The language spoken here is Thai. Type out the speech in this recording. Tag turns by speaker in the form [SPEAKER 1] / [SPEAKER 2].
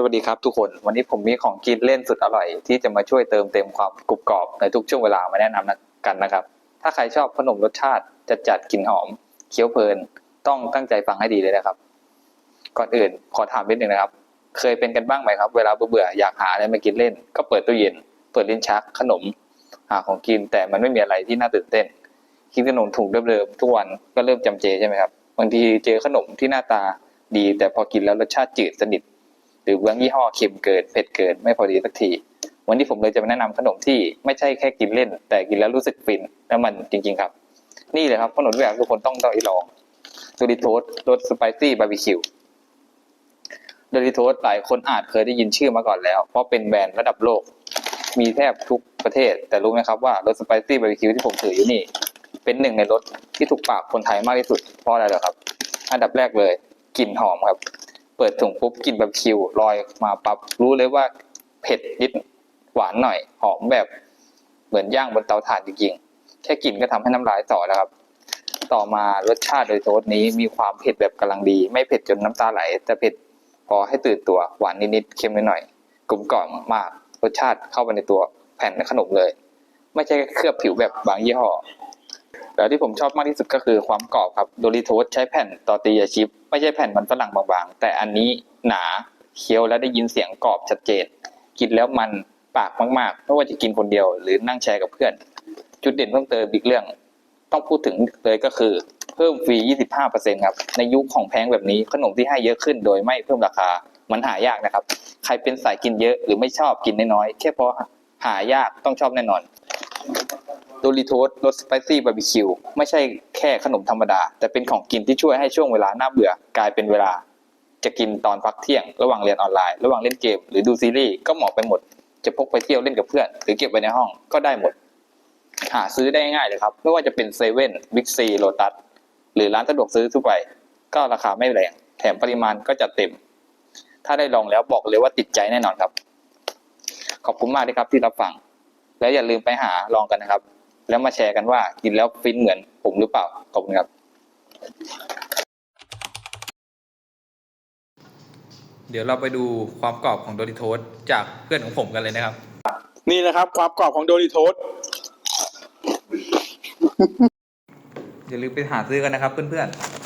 [SPEAKER 1] สวัสดีครับทุกคนวันนี้ผมมีของกินเล่นสุดอร่อย ที่จะมาช่วยเติมเต็มความกรุบกรอบในทุกช่วงเวลามาแนะนำกันนะครับ ถ้าใครชอบขนมรสชาติจัดจัดกลิ่นหอมเคี้ยวเพลิน ต้องตั้งใจฟังให้ดีเลยนะครับ ก่อนอื่นขอถามนิดนึงนะครับ เคยเป็นกันบ้างไหมครับ เวลาเบื่ออยากหาอะไรมากินเล่น ก็เปิดตู้เย็น เปิดลิ้นชักขนมหาของกินแต่มันไม่มีอะไรที่น่าตื่นเต้นกินขนมถุงเดิมๆทุกวันก็เริ่มจำเจใช่ไหมครับบางทีเจอขนมที่หน้าตาดี แต่พอกินแล้วรสชาติจืดสนิท รือบางยี่ห้อเค็มเกินเผ็ดเกินไม่พอดีสักที วันนี้ผมเลยจะมาแนะนำขนมที่ไม่ใช่แค่กินเล่น แต่กินแล้วรู้สึกฟินและมันจริง ๆ ครับ นี่เลยครับขนมที่อยากทุกคนต้องต้องลองโดริโทสรสสไปซี่บาร์บีคิวโดริโทสหลายคนอาจเคยได้ยินชื่อมาก่อนแล้ว เพราะเป็นแบรนด์ระดับโลก มีแทบทุกประเทศ แต่รู้ไหมครับว่ารสสไปซี่บาร์บีคิวที่ผมถืออยู่นี่ เป็นหนึ่งในรสที่ถูกปากคนไทยมากที่สุดเพราะอะไรเหรอครับ อันดับแรกเลยกลิ่นหอมครับ เปิดถุงปุ๊บกลิ่นแบบคิวลอยมาปั๊บรู้เลยว่าเผ็ดนิดหวานหน่อย หอมแบบเหมือนย่างบนเตาถ่านจริงๆแค่กลิ่นก็ทำให้น้ำลายต่อแล้วครับ ต่อมารสชาติโดยโทษนี้มีความเผ็ดแบบกำลังดี ไม่เผ็ดจนน้ำตาไหล แต่เผ็ดพอให้ตื่นตัวหวานนิดๆเค็มหน่อยๆกลมกล่อมมากรสชาติเข้าไปในตัวแผ่นขนมเลย ไม่ใช่เคลือบผิวแบบบางยี่ห้อ แล้วที่ผมชอบมากที่สุดก็คือความกรอบครับโดริโทสใช้แผ่นตอติยาชิป ไม่ใช่แผ่นมันฝรั่งบางๆ แต่อันนี้หนาเคี้ยวแล้วได้ยินเสียงกรอบชัดเจน กินแล้วมันปากมากๆไม่ว่าจะกินคนเดียวหรือนั่งแชร์กับเพื่อน จุดเด่นเพิ่มเติมอีกเรื่อง ต้องพูดถึงเลยก็คือเพิ่มฟรี 25%ครับ ในยุคของแพงแบบนี้ขนมที่ให้เยอะขึ้นโดยไม่เพิ่มราคา มันหายากนะครับ ใครเป็นสายกินเยอะหรือไม่ชอบกินน้อยๆแค่พราะหายากต้องชอบแน่นอน โดริโทสรสสไปซี่บาร์บีคิวไม่ใช่แค่ขนมธรรมดา แต่เป็นของกินที่ช่วยให้ช่วงเวลาหน่าเบื่อกลายเป็นเวลา จะกินตอนพักเที่ยง ระหว่างเรียนออนไลน์ระหว่างเล่นเกม หรือดูซีรีส์ก็เหมาะไปหมด จะพกไปเที่ยวเล่นกับเพื่อน หรือเก็บไว้ในห้องก็ได้หมด หาซื้อได้ง่ายเลยครับไม่ว่าจะเป็นเซเว่นบิ๊กซีโลตัสหรือร้านสะดวกซื้อทั่วไป ก็ราคาไม่แรงแถมปริมาณก็จัดเต็ม ถ้าได้ลองแล้วบอกเลยว่าติดใจแน่นอนครับ ขอบคุณมากที่ครับที่รับฟัง แล้วอย่าลืมไปหาลองกันนะครับ แล้วมาแชร์กันว่ากินแล้วฟินเหมือนผมหรือเปล่า ขอบคุณครับ เดี๋ยวเราไปดูความกรอบของโดริโทสจากเพื่อนของผมกันเลยนะครับ
[SPEAKER 2] นี่นะครับ ความกรอบของโดริโทส
[SPEAKER 1] อย่าลืมไปหาซื้อกันนะครับเพื่อนๆ